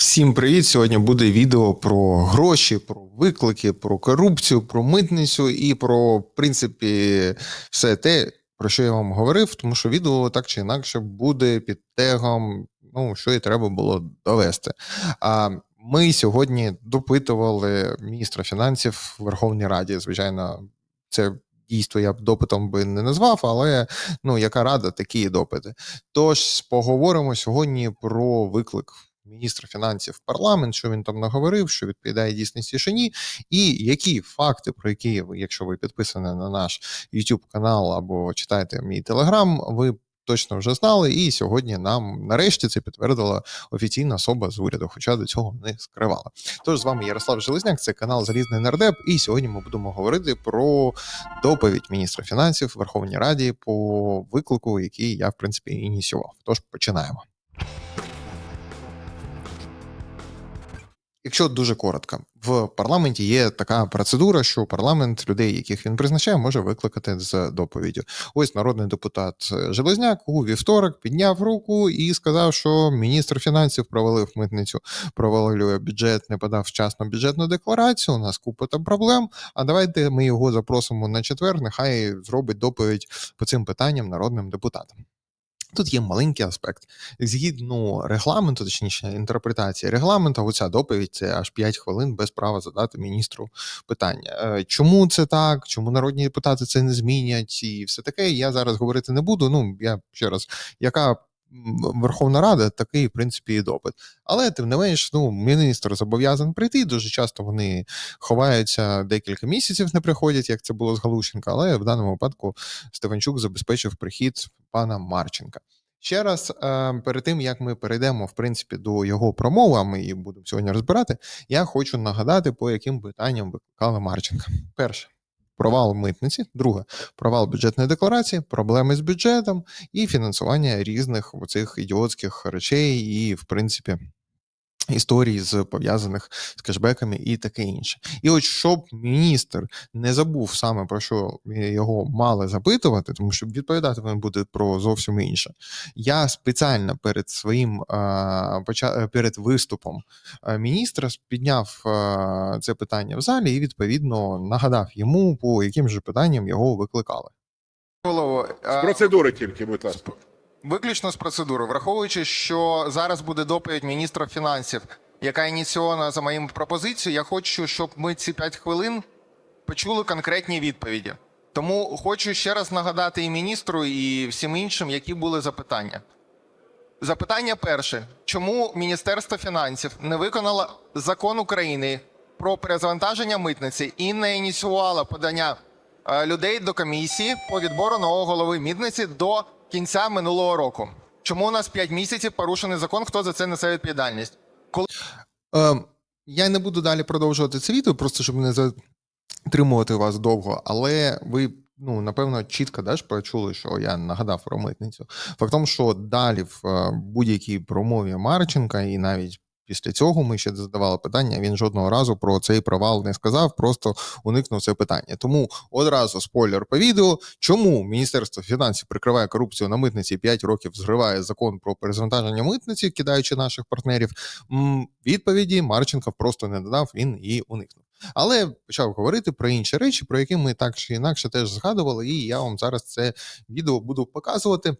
Всім привіт! Сьогодні буде відео про гроші, про виклики, про корупцію, про митницю і про, в принципі, все те, про що я вам говорив, тому що відео так чи інакше буде під тегом, ну, що і треба було довести. А ми сьогодні допитували міністра фінансів в Верховній Раді. Звичайно, це дійство я б допитом би не назвав, але ну, яка рада, такі допити. Тож поговоримо сьогодні про виклик міністра фінансів парламент, що він там наговорив, що відповідає дійсності, що ні, і які факти, про які ви, якщо ви підписані на наш YouTube канал або читаєте мій телеграм, ви. Точно вже знали, і сьогодні нам нарешті це підтвердила офіційна особа з уряду, хоча до цього не скривала. Тож з вами Ярослав Железняк, це канал Залізний Нардеп. І сьогодні ми будемо говорити про доповідь міністра фінансів Верховній Раді по виклику, який я в принципі ініціював. Тож починаємо. Якщо дуже коротко, в парламенті є така процедура, що парламент людей, яких він призначає, може викликати з доповіддю. Ось народний депутат Железняк у вівторок підняв руку і сказав, що міністр фінансів провалив митницю, провалює бюджет, не подав вчасно бюджетну декларацію. У нас купа там проблем. А давайте ми його запросимо на четвер. Нехай зробить доповідь по цим питанням народним депутатам. Тут є маленький аспект. Згідно регламенту, точніше, інтерпретації регламенту, оця доповідь це аж 5 хвилин без права задати міністру питання. Е, Чому це так? Чому народні депутати це не змінять? І все таке. Я зараз говорити не буду. Ну я ще раз, яка Верховна Рада, такий, в принципі, і допит. Але тим не менш, ну міністр зобов'язаний прийти. Дуже часто вони ховаються декілька місяців, не приходять, як це було з Галущенка. Але в даному випадку Стефанчук забезпечив прихід пана Марченка. Ще раз, е, перед тим як ми перейдемо в принципі до його промови, а ми її будемо сьогодні розбирати. Я хочу нагадати, по яким питанням викликали Марченка. Перше. Провал митниці, друге провал бюджетної декларації, проблеми з бюджетом і фінансування різних оцих ідіотських речей, і, в принципі, історій з пов'язаних з кешбеками і таке інше. І от щоб міністр не забув саме про що його мали запитувати, тому що відповідати він буде про зовсім інше. Я спеціально перед своїм перед виступом міністра підняв це питання в залі і відповідно нагадав йому, по яким же питанням його викликали. З процедури тільки, будь ласка. Виключно з процедури, враховуючи, що зараз буде доповідь міністра фінансів, яка ініційована за моїм пропозицією, я хочу, щоб ми ці 5 хвилин почули конкретні відповіді. Тому хочу ще раз нагадати і міністру, і всім іншим, які були запитання. Запитання перше: чому Міністерство фінансів не виконало закон України про перезавантаження митниці і не ініціювало подання е, людей до комісії по відбору нового голови митниці до кінця минулого року? Чому у нас 5 місяців порушений закон? Хто за це несе відповідальність? Коли е, я не буду далі продовжувати це відео, просто щоб не затримувати вас довго, але ви. Ну, напевно, чітко да, ж почули, що я нагадав про митницю. Факт тому, що далі в е, будь-якій промові Марченка, і навіть після цього ми ще задавали питання. Він жодного разу про цей провал не сказав, просто уникнув це питання. Тому одразу спойлер по відео. Чому Міністерство фінансів прикриває корупцію на митниці 5 років зриває закон про перезавантаження митниці, кидаючи наших партнерів? Відповіді Марченко просто не додав, він її уникнув. Але почав говорити про інші речі, про які ми так чи інакше теж згадували, і я вам зараз це відео буду показувати.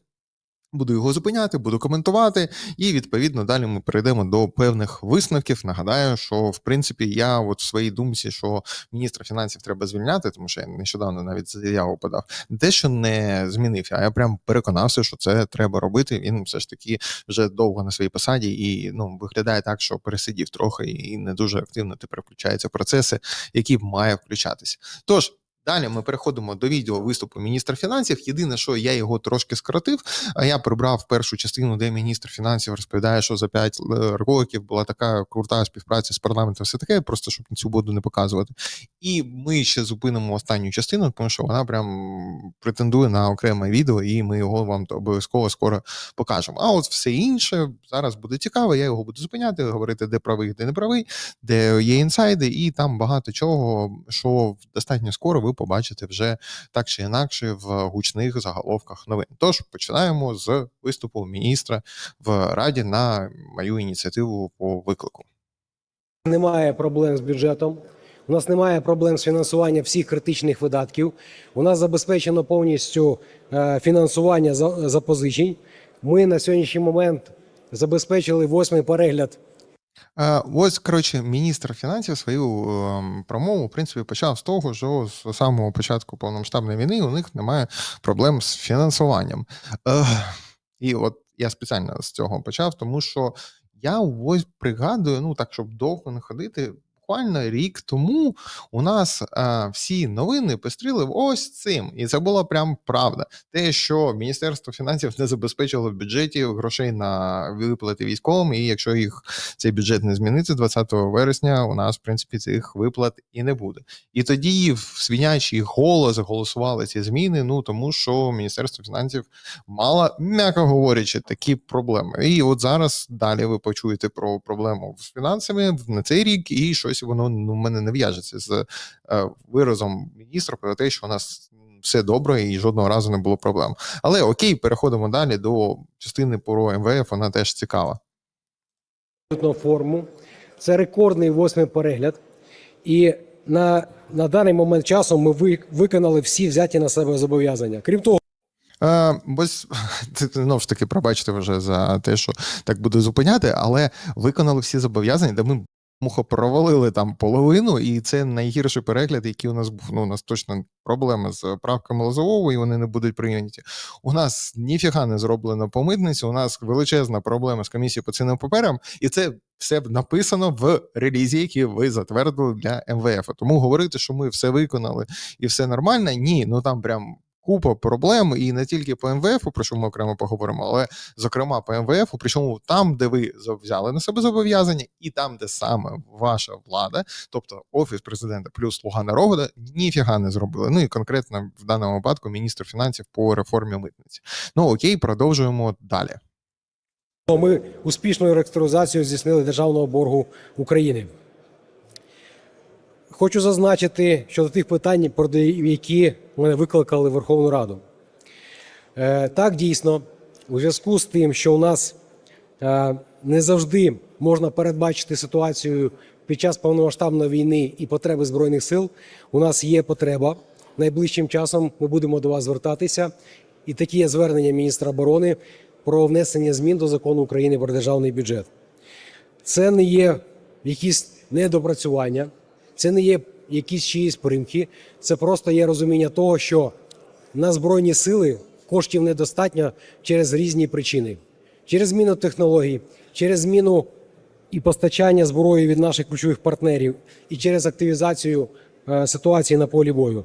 Буду його зупиняти, буду коментувати, і відповідно далі ми перейдемо до певних висновків. Нагадаю, що в принципі я от в своїй думці, що міністра фінансів треба звільняти, тому що я нещодавно навіть заяву подав. Дещо не змінився, а я прям переконався, що це треба робити. Він все ж таки вже довго на своїй посаді і ну виглядає так, що пересидів трохи і не дуже активно тепер включаються процеси, які має включатися. Тож. Далі ми переходимо до відео виступу міністра фінансів. Єдине, що я його трошки скоротив, а я прибрав першу частину, де міністр фінансів розповідає, що за 5 років була така крута співпраця з парламентом, все таке, просто щоб цю воду не показувати. І ми ще зупинимо останню частину, тому що вона прям претендує на окреме відео, і ми його вам обов'язково скоро покажемо. А от все інше зараз буде цікаво. Я його буду зупиняти, говорити, де правий, де не правий, де є інсайди, і там багато чого, що достатньо скоро ви ви побачите вже так чи інакше в гучних заголовках новин. Тож починаємо з виступу міністра в раді на мою ініціативу по виклику. Немає проблем з бюджетом. У нас немає проблем з фінансуванням всіх критичних видатків. У нас забезпечено повністю е, фінансування запозичень. Ми на сьогоднішній момент забезпечили восьмий перегляд Е, Ось коротше, міністр фінансів свою ем, промову в принципі почав з того, що з самого початку повномасштабної війни у них немає проблем з фінансуванням. І от я спеціально з цього почав, тому що я ось пригадую, ну так, щоб довго не ходити. Буквально рік тому у нас е, всі новини пестріли ось цим, і це була прям правда. Те, що Міністерство фінансів не забезпечило в бюджеті грошей на виплати військовим, і якщо їх цей бюджет не зміниться 20 вересня, у нас в принципі цих виплат і не буде. І тоді в свинячий голос голосували ці зміни. Ну тому що Міністерство фінансів мало, м'яко говорячи, такі проблеми. І от зараз далі ви почуєте про проблему з фінансами на цей рік, і щось воно ну, в мене не в'яжеться з е, виразом міністра про те, що у нас все добре і жодного разу не було проблем. Але окей, переходимо далі до частини про МВФ. Вона теж цікава. форму. Це рекордний восьмий перегляд. І на, на даний момент часу ми ви- виконали всі взяті на себе зобов'язання. Крім того, Е, ось це знову ж таки пробачте вже за те, що так буду зупиняти, але виконали всі зобов'язання, де ми мухо провалили там половину, і це найгірший перегляд, який у нас був. Ну, у нас точно проблеми з правками Лозового, і вони не будуть прийняті. У нас ніфіга не зроблено по митниці, у нас величезна проблема з комісією по цінним паперам, і це все написано в релізі, який ви затвердили для МВФ. Тому говорити, що ми все виконали і все нормально, ні, ну там прям. Купа проблем, і не тільки по МВФ, про що ми окремо поговоримо, але зокрема по МВФ, причому там, де ви взяли на себе зобов'язання, і там, де саме ваша влада, тобто офіс президента плюс слуга народу, ніфіга не зробили. Ну і конкретно в даному випадку міністр фінансів по реформі митниці. Ну окей, продовжуємо далі. ми успішною реструктуризацією здійснили державного боргу України. Хочу зазначити щодо тих питань, які мене викликали в Верховну Раду. Е, Так, дійсно, у зв'язку з тим, що у нас е, не завжди можна передбачити ситуацію під час повномасштабної війни і потреби Збройних сил, у нас є потреба. Найближчим часом ми будемо до вас звертатися. І такі є звернення міністра оборони про внесення змін до закону України про державний бюджет. Це не є якісь недопрацювання, це не є якісь чиїсь примхи, це просто є розуміння того, що на збройні сили коштів недостатньо через різні причини: через зміну технологій, через зміну і постачання зброї від наших ключових партнерів, і через активізацію е, ситуації на полі бою.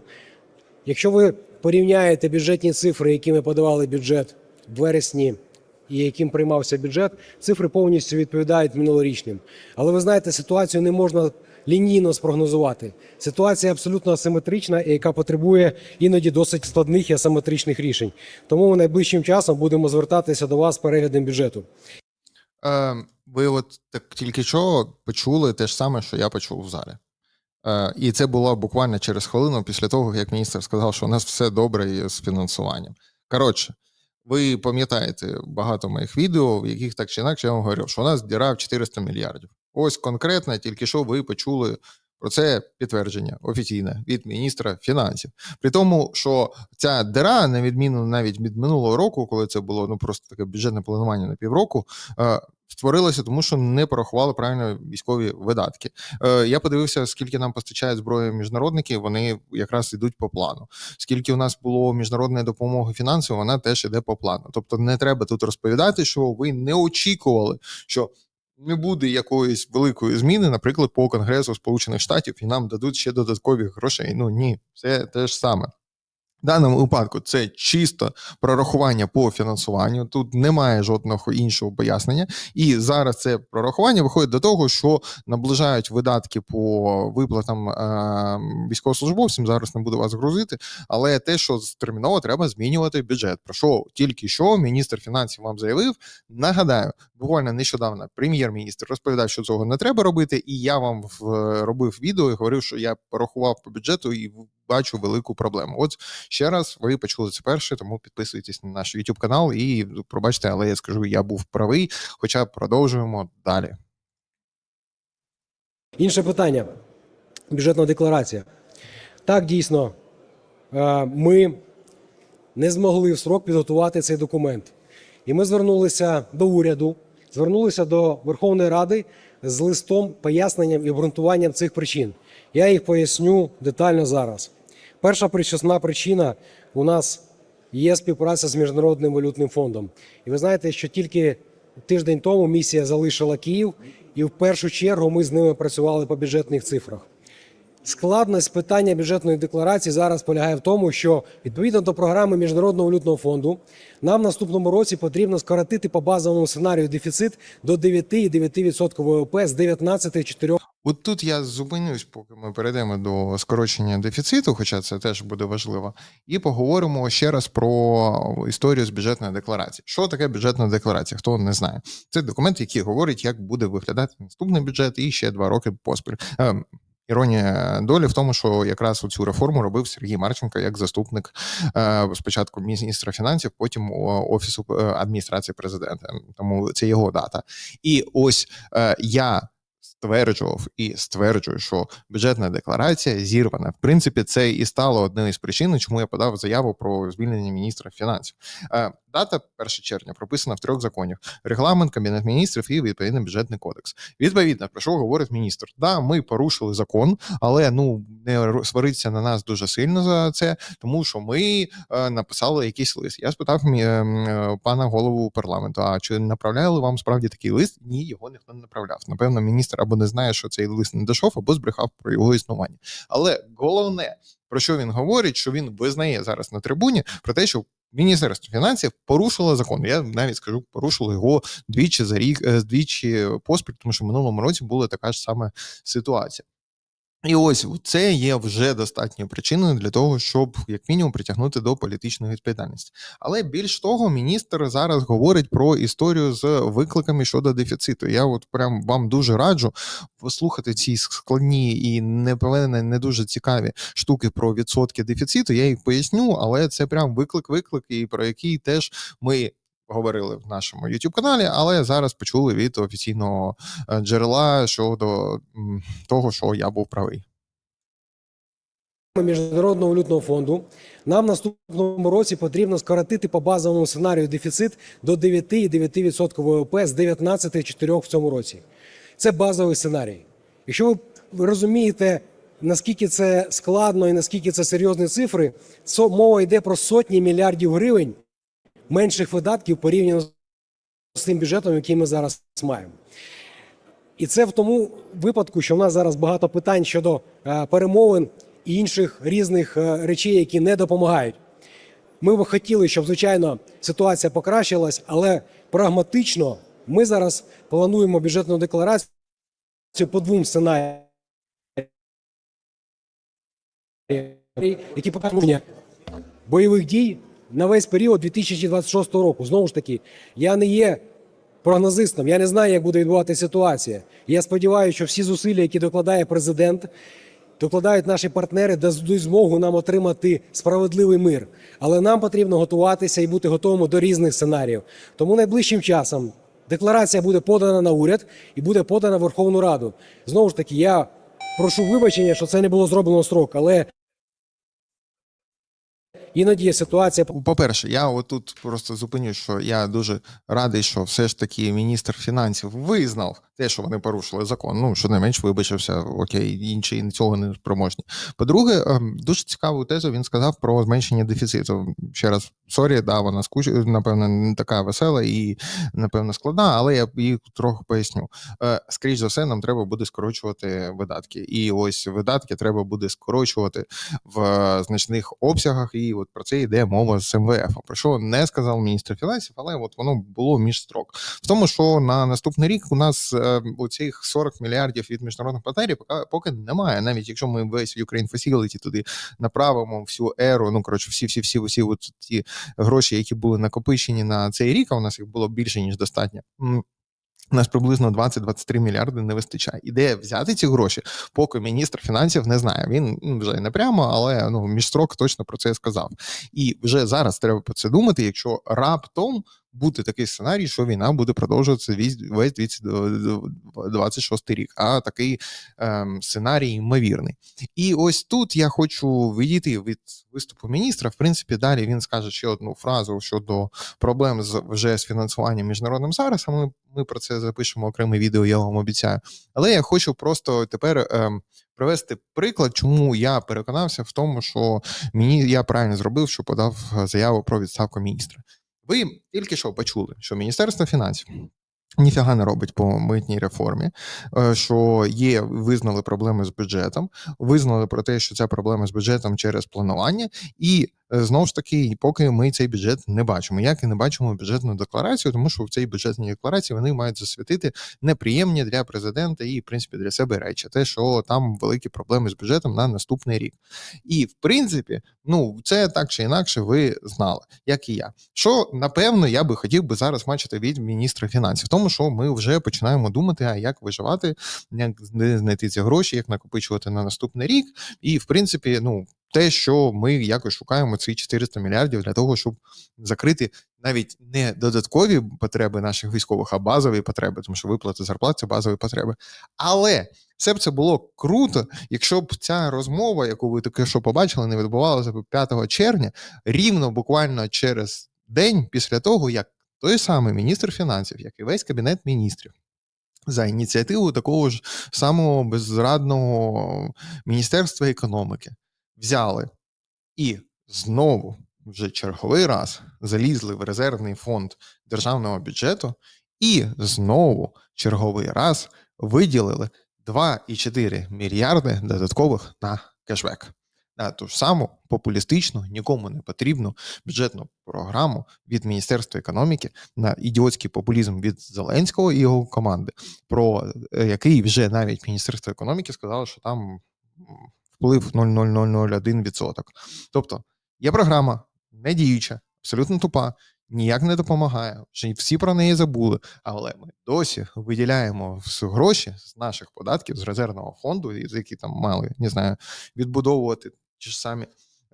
Якщо ви порівняєте бюджетні цифри, які ми подавали бюджет в вересні і яким приймався бюджет, цифри повністю відповідають минулорічним. Але ви знаєте, ситуацію не можна лінійно спрогнозувати. Ситуація абсолютно асиметрична, і яка потребує іноді досить складних і асиметричних рішень. Тому ми найближчим часом будемо звертатися до вас з переглядом бюджету. Е, ви от так тільки що почули те ж саме, що я почув в залі. Е, і це було буквально через хвилину після того, як міністр сказав, що у нас все добре з фінансуванням. Коротше, ви пам'ятаєте багато моїх відео, в яких так чи інакше я вам говорив, що у нас діра в 400 мільярдів. Ось конкретно, тільки що ви почули про це підтвердження офіційне від міністра фінансів. При тому, що ця дира, на відміну навіть від минулого року, коли це було ну просто таке бюджетне планування на півроку, е, створилося, тому що не порахували правильно військові видатки. Е, я подивився, скільки нам постачають зброї міжнародники. Вони якраз йдуть по плану. Скільки у нас було міжнародної допомоги фінансової, вона теж іде по плану. Тобто, не треба тут розповідати, що ви не очікували, що не буде якоїсь великої зміни, наприклад, по Конгресу Сполучених Штатів, і нам дадуть ще додаткові грошей. Ну ні, це те ж саме. Даному випадку це чисто прорахування по фінансуванню. Тут немає жодного іншого пояснення. І зараз це прорахування виходить до того, що наближають видатки по виплатам е- військовослужбовцям. Зараз не буду вас грузити, але те, що терміново треба змінювати бюджет. Про що тільки що міністр фінансів вам заявив. Нагадаю, буквально нещодавно прем'єр-міністр розповідав, що цього не треба робити, і я вам в, робив відео і говорив, що я порахував по бюджету і бачу велику проблему. От ще раз, ви почули це перше, тому підписуйтесь на наш YouTube канал і пробачте, але я скажу, я був правий. Хоча продовжуємо далі. Інше питання. Бюджетна декларація. Так, дійсно, е, ми не змогли в срок підготувати цей документ. І ми звернулися до уряду, звернулися до Верховної Ради з листом, поясненням і обґрунтуванням цих причин. Я їх поясню детально зараз. Перша причесна причина у нас є співпраця з Міжнародним валютним фондом. І ви знаєте, що тільки тиждень тому місія залишила Київ, і в першу чергу ми з ними працювали по бюджетних цифрах. Складність питання бюджетної декларації зараз полягає в тому, що відповідно до програми Міжнародного валютного фонду нам в наступному році потрібно скоротити по базовому сценарію дефіцит до 9,9% ВВП з 19,4%. От тут я зупинюсь, поки ми перейдемо до скорочення дефіциту, хоча це теж буде важливо, і поговоримо ще раз про історію з бюджетної декларації. Що таке бюджетна декларація? Хто не знає? Це документ, який говорить, як буде виглядати наступний бюджет, і ще два роки поспіль. Е, Іронія долі в тому, що якраз цю реформу робив Сергій Марченко як заступник е, спочатку міністра фінансів, потім офісу е, адміністрації президента. Тому це його дата. І ось е, я стверджував і стверджую, що бюджетна декларація зірвана. В принципі, це і стало однією з причин, чому я подав заяву про звільнення міністра фінансів. Дата 1 червня прописана в трьох законах: регламент, кабінет міністрів і відповідний бюджетний кодекс. Відповідно, про що говорить міністр? Да, ми порушили закон, але ну не свариться на нас дуже сильно за це, тому що ми е, написали якийсь лист. Я спитав е, е, пана голову парламенту: а чи направляли вам справді такий лист? Ні, його ніхто не направляв. Напевно, міністр або не знає, що цей лист не дійшов, або збрехав про його існування. Але головне, про що він говорить, що він визнає зараз на трибуні про те, що Міністерство фінансів порушило закон. Я навіть скажу, порушило його двічі за рік, е, двічі поспіль, тому що в минулому році була така ж сама ситуація. І ось це є вже достатньою причиною для того, щоб як мінімум притягнути до політичної відповідальності. Але більш того, міністр зараз говорить про історію з викликами щодо дефіциту. Я от прям вам дуже раджу послухати ці складні і непевне не дуже цікаві штуки про відсотки дефіциту. Я їх поясню, але це прям виклик-виклик, і про який теж ми. Говорили в нашому youtube каналі, але зараз почули від офіційного е, джерела щодо того, що я був правий. Міжнародного валютного фонду нам в наступному році потрібно скоротити по базовому сценарію дефіцит до 9,9% ВВП з 19,4% в цьому році. Це базовий сценарій. Якщо ви розумієте, наскільки це складно і наскільки це серйозні цифри, мова йде про сотні мільярдів гривень менших видатків порівняно з тим бюджетом, який ми зараз маємо. І це в тому випадку, що в нас зараз багато питань щодо е, перемовин і інших різних е, речей, які не допомагають. Ми би хотіли, щоб звичайно ситуація покращилась, але прагматично ми зараз плануємо бюджетну декларацію по двом сценаріям, які покажуть бойових дій на весь період 2026 року. Знову ж таки, я не є прогнозистом, я не знаю, як буде відбуватися ситуація. Я сподіваюся, що всі зусилля, які докладає президент, докладають наші партнери, дадуть змогу нам отримати справедливий мир. Але нам потрібно готуватися і бути готовими до різних сценаріїв. Тому найближчим часом декларація буде подана на уряд і буде подана в Верховну Раду. Знову ж таки, я прошу вибачення, що це не було зроблено в срок, але іноді є ситуація. По-перше, я отут просто зупиню, що я дуже радий, що все ж таки міністр фінансів визнав те, що вони порушили закон. Ну що не менш вибачився, окей, інші цього не спроможні. По-друге, ем, дуже цікаву тезу він сказав про зменшення дефіциту. Ще раз, сорі, да, вона скуч... напевно, не така весела і напевно складна, але я її трохи поясню. Е, Скоріш за все, нам треба буде скорочувати видатки. І ось видатки треба буде скорочувати в е, значних обсягах, і от про це йде мова з МВФ. Про що не сказав міністр фінансів, але от воно було між строк. В тому, що на наступний рік у нас е, у цих 40 мільярдів від міжнародних партнерів поки, поки немає. Навіть якщо ми весь Ukraine Facility туди направимо всю еру, ну коротше, всі, всі, всі, всі от ті гроші, які були накопичені на цей рік, а у нас їх було більше ніж достатньо. У нас приблизно 20-23 мільярди не вистачає. І де взяти ці гроші, поки міністр фінансів не знає. Він ну, вже не прямо, але ну міжстрок точно про це сказав. І вже зараз треба про це думати, якщо раптом буде такий сценарій, що війна буде продовжуватися весь весь 2026 рік, а такий ем, сценарій ймовірний. І ось тут я хочу відійти від виступу міністра. В принципі, далі він скаже ще одну фразу щодо проблем з вже з фінансуванням міжнародним зараз. А ми, ми про це запишемо окреме відео, я вам обіцяю. Але я хочу просто тепер ем, привести приклад, чому я переконався в тому, що мені я правильно зробив, що подав заяву про відставку міністра. Ви тільки що почули, що Міністерство фінансів ніфіга не робить по митній реформі, е, що є, визнали проблеми з бюджетом, визнали про те, що ця проблема з бюджетом через планування, і знову ж таки, поки ми цей бюджет не бачимо, як і не бачимо бюджетну декларацію, тому що в цій бюджетній декларації вони мають засвітити неприємні для президента і, в принципі, для себе речі, те, що там великі проблеми з бюджетом на наступний рік. І в принципі, ну це так чи інакше, ви знали, як і я. Що напевно я би хотів би зараз бачити від міністра фінансів, тому що ми вже починаємо думати, а як виживати, як знайти ці гроші, як накопичувати на наступний рік. І в принципі, ну те, що ми якось шукаємо ці 400 мільярдів для того, щоб закрити навіть не додаткові потреби наших військових, а базові потреби, тому що виплати зарплат це базові потреби. Але все б це було круто, якщо б ця розмова, яку ви таки що побачили, не відбувалася б 5 червня, рівно буквально через день після того, як той самий міністр фінансів, як і весь кабінет міністрів. За ініціативу такого ж самого беззрадного Міністерства економіки взяли і знову вже черговий раз залізли в резервний фонд державного бюджету і знову черговий раз виділили 2,4 мільярди додаткових на кешбек. На ту ж саму популістичну, нікому не потрібну бюджетну програму від Міністерства економіки на ідіотський популізм від Зеленського і його команди, про е, який вже навіть Міністерство економіки сказало, що там вплив 0,0001%. Тобто є програма не діюча, абсолютно тупа, ніяк не допомагає. Вже всі про неї забули. Але ми досі виділяємо всі гроші з наших податків з резервного фонду, за які там мали не знаю, відбудовувати ті ж самі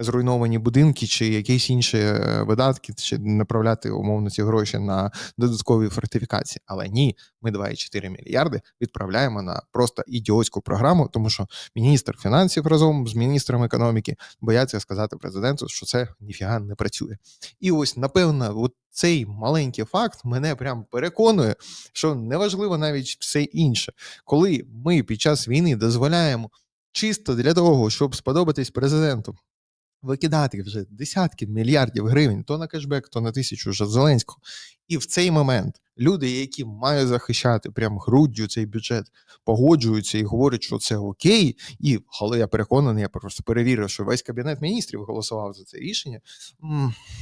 зруйновані будинки, чи якісь інші е, видатки, чи направляти умовно ці гроші на додаткові фортифікації. Але ні, ми 2,4 мільярди відправляємо на просто ідіотську програму, тому що міністр фінансів разом з міністром економіки бояться сказати президенту, що це ніфіга не працює. І ось напевно, от цей маленький факт мене прям переконує, що неважливо навіть все інше, коли ми під час війни дозволяємо чисто для того, щоб сподобатись президенту. Викидати вже десятки мільярдів гривень то на кешбек, то на тисячу вже Зеленського. І в цей момент люди, які мають захищати прям груддю цей бюджет, погоджуються і говорять, що це окей. І але я переконаний, я просто перевірив, що весь кабінет міністрів голосував за це рішення.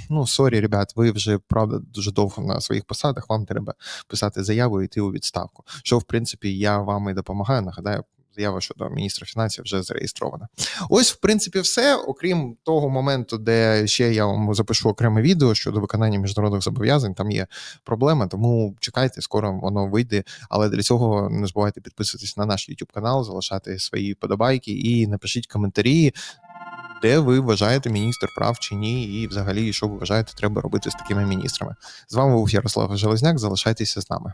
Ну сорі, ребят, ви вже правда дуже довго на своїх посадах. Вам треба писати заяву і йти у відставку. Що в принципі я вам і допомагаю. Нагадаю, заява щодо міністра фінансів вже зареєстрована. Ось, в принципі, все. Окрім того моменту, де ще я вам запишу окреме відео щодо виконання міжнародних зобов'язань. Там є проблема, тому чекайте, скоро воно вийде. Але для цього не забувайте підписуватись на наш YouTube канал, залишати свої подобайки і напишіть коментарі. Де ви вважаєте міністр прав чи ні, і взагалі що ви вважаєте, треба робити з такими міністрами? З вами був Ярослав Железняк. Залишайтеся з нами.